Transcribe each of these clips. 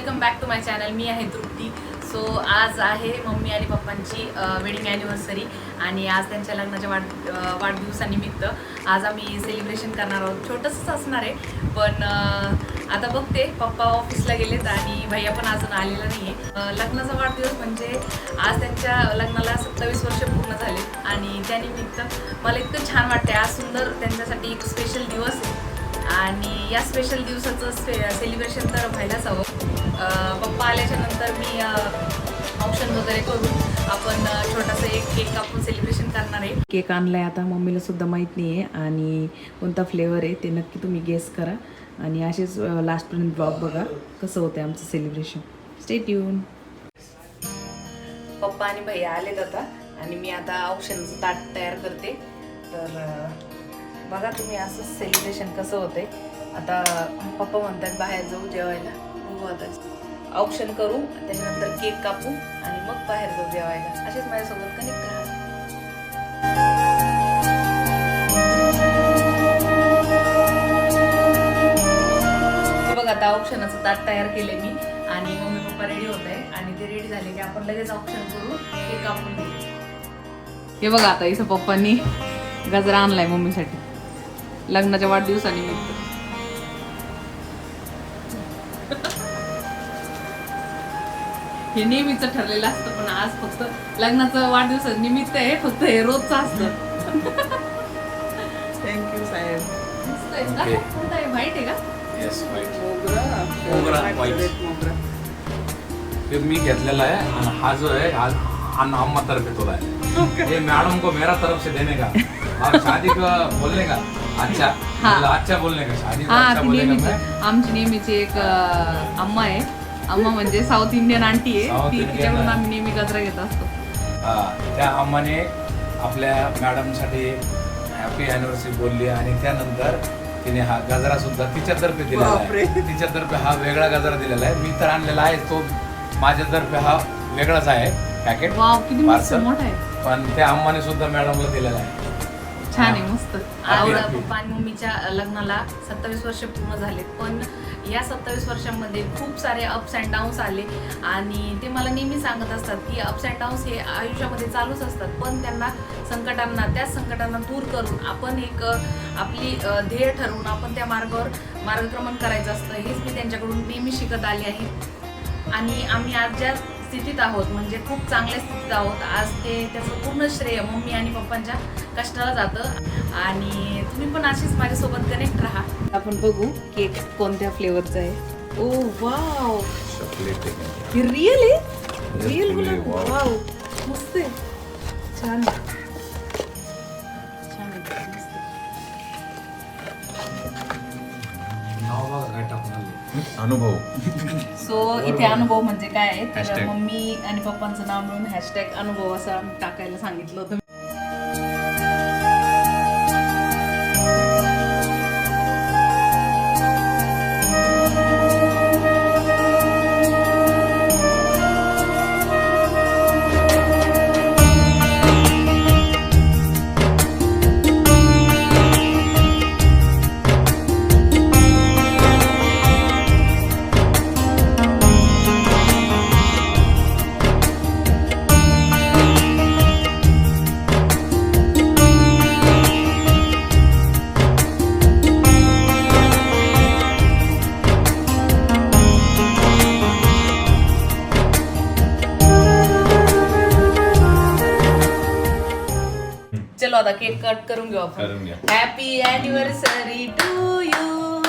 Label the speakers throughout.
Speaker 1: Welcome back to my channel मी आहे Trupti. So आज आहे मम्मी आणि पप्पांची वेडिंग ॲनिव्हर्सरी आणि आज त्यांच्या लग्नाच्या वाढ वाढदिवसानिमित्त आज आम्ही सेलिब्रेशन करणार आहोत. छोटंसंच असणार आहे पण आता बघते. पप्पा ऑफिसला गेलेत आणि भैया पण अजून आलेला नाही आहे लग्नाचा वाढदिवस म्हणजे आज त्यांच्या लग्नाला सत्तावीस वर्ष पूर्ण झाले आणि त्यानिमित्त मला इतकं छान वाटते आज सुंदर त्यांच्यासाठी एक स्पेशल दिवस आहे. आणि या स्पेशल दिवसाचं से सेलिब्रेशन तर व्हायलाच हवं. पप्पा आल्याच्यानंतर मी ऑप्शन वगैरे करून आपण छोटासा एक केक कापून सेलिब्रेशन करणार आहे.
Speaker 2: केक आणलाय आता मम्मीला सुद्धा माहीत नाही आहे आणि कोणता फ्लेवर आहे ते नक्की तुम्ही गेस करा. आणि असेच लास्टपर्यंत ब्लॉग बघा कसं होतं आमचं सेलिब्रेशन स्टेट येऊन
Speaker 1: पप्पा आणि भैया आलेत आता आणि मी आता औषधाचं ताट तयार करते. तर बघा तुम्ही असं सेलिब्रेशन कसं होतंय. आता पप्पा म्हणतात बाहेर जाऊ जेवायला. बघू आता औक्षण करू त्याच्यानंतर केक कापू आणि मग बाहेर जाऊ जेवायला. असेच माझ्यासोबत कनेक्ट राहा बघ आता ऑप्शनाचं ताट तयार केले मी आणि मम्मी पप्पा रेडी होत आहे आणि ते रेडी झाले की आपण लगेच ऑप्शन करू केक कापून घेऊ
Speaker 2: हे बघा आता इथं पप्पांनी गजरा आणलाय मम्मीसाठी. लग्नाच्या वाढदिवसानिमित्त हे नेहमीच ठरलेलं असतं पण आज फक्त लग्नाचं वाढदिवस निमित्त आहे फक्त हे रोजचं असतं.
Speaker 3: थँक्यू साहेब.
Speaker 1: आहे का? कोणतं आहे? व्हाईट आहे
Speaker 3: मोगरा
Speaker 4: मोगरा, मी घेतलेला है आणि हा जो है हा हा अम्मा तरफ तोला है ये मैडम को मेरा तरफ से देने का? और शादी का बोलने का? अच्छा
Speaker 2: हाँ.
Speaker 4: अच्छा
Speaker 2: हा आमची नेहमीची एक अम्मा आहे. अम्मा म्हणजे साऊथ इंडियन आंटी आहे. ती तिच्याकडून. आम्ही नेहमी गजरा घेत असतो.
Speaker 4: हा, त्या अम्माने आपल्या मॅडमसाठी हॅपी अॅनिव्हर्सरी बोलली आणि त्यानंतर तिने हा गजरा सुद्धा तिच्यातर्फे दिलेला. आहे. तिच्यातर्फे हा वेगळा गजरा दिलेला आहे. मी तर आणलेला आहे. तो माझ्यातर्फे हा वेगळाच आहे. पॅकेट
Speaker 2: वाव किती मस्त
Speaker 4: Parcel.
Speaker 2: मोठा आहे.
Speaker 4: पण त्या अम्माने सुद्धा मॅडमला दिलेला आहे.
Speaker 2: छान आहे मस्त.
Speaker 1: आवडा. पप्पा आणि मम्मीच्या लग्नाला सत्तावीस वर्ष पूर्ण झाले पण या सत्तावीस वर्षांमध्ये खूप सारे अप्स अँड डाऊन्स आले. आणि ते मला नेहमी सांगत असतात की अप्स अँड डाऊन्स हे आयुष्यामध्ये चालूच असतात पण त्यांना संकटांना त्या संकटांना दूर करून आपण एक आपली ध्येय ठरवून आपण त्या मार्गावर मार्गक्रमण करायचं असतं. हेच मी त्यांच्याकडून नेहमी शिकत आले आहे. आणि आम्ही आज ज्या स्थितीत आहोत म्हणजे खूप चांगल्या स्थितीत आहोत. आज ते त्याचं पूर्ण श्रेय मम्मी आणि पप्पांच्या कष्टाला जातं. आणि तुम्ही पण अशीच माझ्यासोबत कनेक्ट राहा.
Speaker 2: आपण बघू केक कोणत्या फ्लेवरचा आहे. Oh wow.
Speaker 4: चॉकलेट
Speaker 2: हे रिअल आहे? रिअल गुलाब. वाव. मस्त आहे. छान.
Speaker 4: अनुभव.
Speaker 2: सो इथे अनुभव म्हणजे काय आहे? तर
Speaker 4: Hashtag.
Speaker 2: मम्मी आणि पप्पांचं नाव मिळून हॅशटॅग अनुभव असं आम्ही टाकायला सांगितलं होतं.
Speaker 1: चलो आता केक कट करून घेऊ आपण.
Speaker 4: घ्या.
Speaker 1: Happy anniversary to you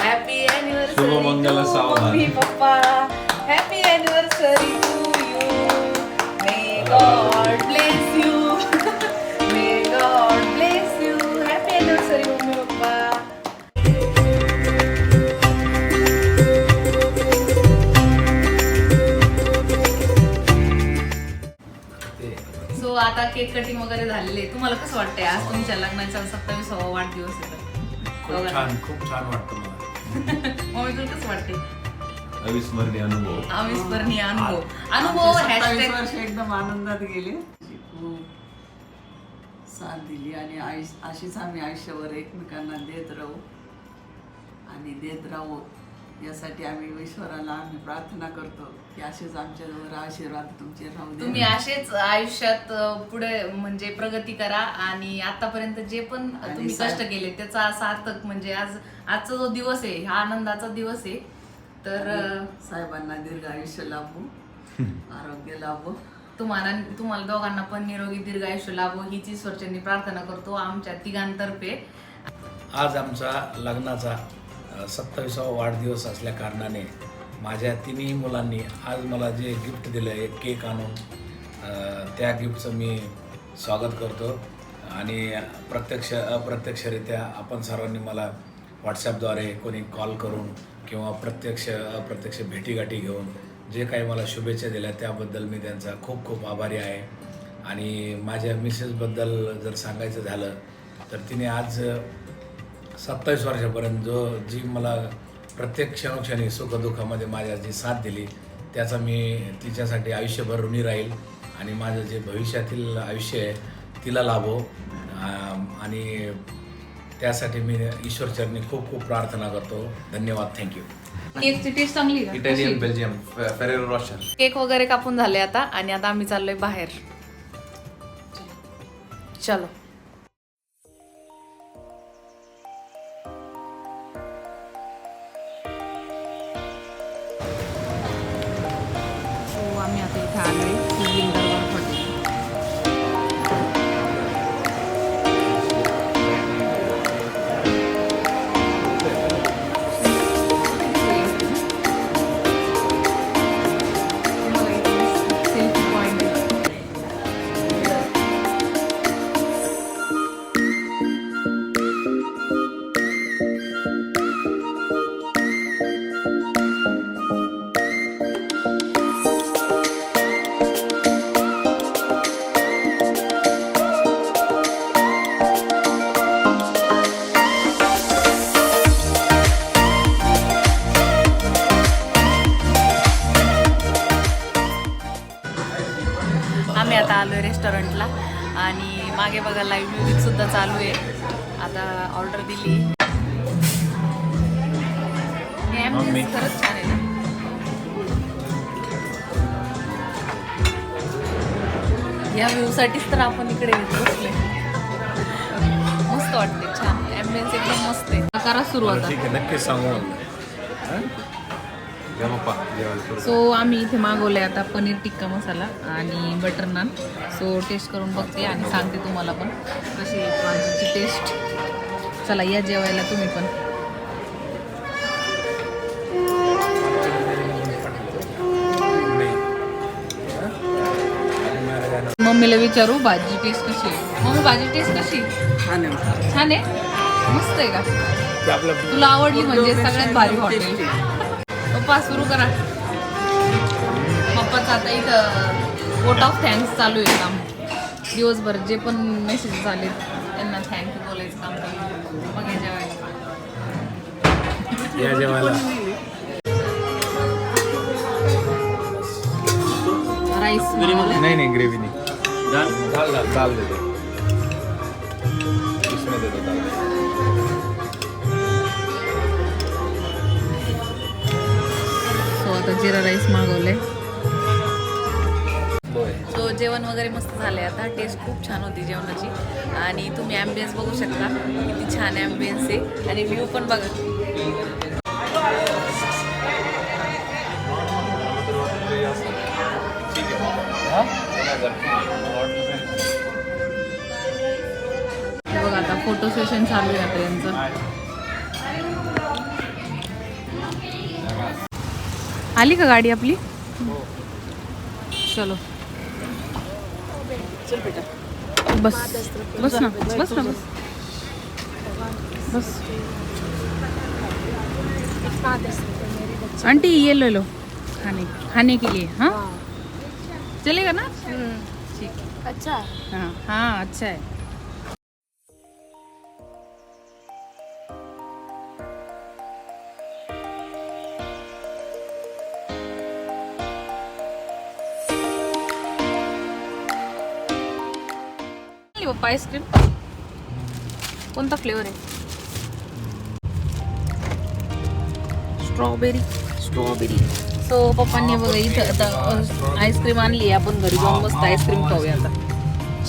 Speaker 1: happy anniversary
Speaker 4: Shubhmangal सावधान.
Speaker 1: Mummy papa. Happy anniversary to you may God cake cutting वगैरे झालेले. तुम्हाला कसं वाटतंय? आज तुमच्या लग्नाचा सत्तावीसावा वाढदिवस आहे
Speaker 4: खूप छान खूप छान वाटतं मला.
Speaker 1: मम्मी तुला कसं वाटते
Speaker 4: अविस्मरणीय अनुभव.
Speaker 1: अविस्मरणीय अनुभव. अनुभव
Speaker 3: आमचे 27
Speaker 1: हॅशटॅग
Speaker 3: वर्ष एकदम आनंदात गेले. खूप साथ दिली आणि आयुष्य अशीच आम्ही आयुष्यावर एकमेकांना देत राहू आणि देत राहू. यासाठी आम्ही ईश्वराला आम्ही प्रार्थना करतो की असेच आमच्याजवळ आशीर्वाद तुमचे राहू दे.
Speaker 1: तुम्ही असेच आयुष्यात पुढे म्हणजे प्रगती करा आणि आतापर्यंत जे पण तुम्ही कष्ट केले त्याचा सार्थक म्हणजे आज आजचा जो दिवस आहे हा आनंदाचा दिवस आहे. तर
Speaker 3: साहेबांना दीर्घ आयुष्य लाभो आरोग्य लाभो.
Speaker 1: तुम्हाला तुम्हाला दोघांना पण निरोगी दीर्घ आयुष्य लाभो हीच ईश्वरचरणी प्रार्थना करतो आमच्या तिघांतर्फे.
Speaker 4: आज आमचा लग्नाचा सत्तावीसावा वाढदिवस असल्या कारणाने माझ्या तिन्ही मुलांनी आज मला जे गिफ्ट दिलं एक केक आणून त्या गिफ्टचं मी स्वागत करतो. आणि प्रत्यक्ष अप्रत्यक्षरित्या आपण सर्वांनी मला व्हॉट्सॲपद्वारे कोणी कॉल करून किंवा प्रत्यक्ष अप्रत्यक्ष भेटीगाठी घेऊन जे काही मला शुभेच्छा दिल्या त्याबद्दल मी त्यांचा खूप खूप आभारी आहे. आणि माझ्या मिसेसबद्दल जर सांगायचं झालं तर तिने आज सत्तावीस वर्षापर्यंत जो जी मला प्रत्येक क्षणोक्षणी सुखदुःखामध्ये माझ्या जी साथ दिली त्याचा मी तिच्यासाठी आयुष्यभर ऋणी राहील आणि माझं जे भविष्यातील आयुष्य आहे तिला लाभो. आणि त्यासाठी मी ईश्वरचरणी खूप खूप प्रार्थना करतो. धन्यवाद. थँक्यू
Speaker 1: केकची टेस्ट चांगली का?
Speaker 2: Italian Belgium Ferrero Rocher
Speaker 1: cake वगैरे कापून झाले आता आणि आता आम्ही चाललोय बाहेर. चलो.
Speaker 5: आता आलो आहे
Speaker 1: रेस्टॉरंटला आणि मागे बघा लाईव्ह म्युझिक सुद्धा चालू आहे. आता ऑर्डर दिली. ambience खरंच छान आहे या व्ह्यूसाठीच तर आपण इकडे येत बसले मस्त वाटते छान. ॲम्बियन्स एकदम मस्त आहे. करा सुरू आता
Speaker 4: ठीक आहे नक्कीच सांगू
Speaker 1: सो आम्ही इथे मागवले आता पनीर टिक्का मसाला आणि बटर नान. सो टेस्ट करून बघते आणि सांगते तुम्हाला पण. कशी आहे टेस्ट चला या जेवायला तुम्ही पण. मम्मीला विचारू भाजी टेस्ट कशी आहे? मम्मी भाजी टेस्ट कशी?
Speaker 3: छान आहे.
Speaker 1: छान आहे? मस्त आहे का? तुला आवडली म्हणजे सगळ्यात भारी हॉटेल पप्पा सुरू करा. पप्पाचं आता इथं वोट ऑफ थँक्स चालू आहे काम. दिवसभर जे पण मेसेजेस आले त्यांना थँक्यू बोलायचं काम चालू. मग जेवायला.
Speaker 4: या जेवायला.
Speaker 1: राईस
Speaker 2: नहीं. नहीं ग्रेवी नहीं. दाल दाल. दाल दाल.
Speaker 1: आता जिरा राईस मागवले. सो जेवण वगैरे मस्त झाले आता. टेस्ट खूप छान होती जेवणाची. आणि तुम्ही ॲम्बियन्स बघू शकता. किती छान ॲम्बियन्स आहे. आणि व्ह्यू पण बघा. हे बघा आता फोटो सेशन चालू आहे आता आली का गाडी आपली? चलो। बस बस ना बस ना बस। बस। आंटी ये लो लो खाने खाने के लिए हाँ? चलेगा ना? ठीक
Speaker 6: अच्छा।
Speaker 1: हाँ हाँ अच्छा है। पप्पा आईस्क्रीम? कोणता फ्लेवर आहे? स्ट्रॉबेरी स्ट्रॉबेरी सो पप्पांनी बघा इथं आता आईस्क्रीम आणली आपण घरी जाऊन मस्त आईस्क्रीम खाऊया आता.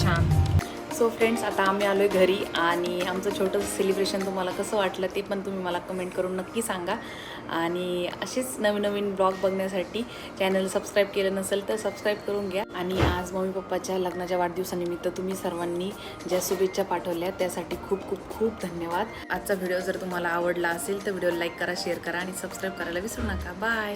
Speaker 1: छान. सो फ्रेंड्स आता आम्ही आलो आहे घरी आणि आमचं छोटंसं सेलिब्रेशन तुम्हाला कसं वाटलं ते पण तुम्ही मला कमेंट करून नक्की सांगा. आणि असेच नवीन नवीन ब्लॉग बघण्यासाठी चॅनल सबस्क्राईब केलं नसेल तर सबस्क्राईब करून घ्या. आणि आज मम्मी पप्पाच्या लग्नाच्या वाढदिवसानिमित्त तुम्ही सर्वांनी ज्या शुभेच्छा पाठवल्या त्यासाठी खूप खूप खूप धन्यवाद. आजचा व्हिडिओ जर तुम्हाला आवडला असेल तर व्हिडिओ लाईक करा शेअर करा आणि सबस्क्राईब करायला विसरू नका. बाय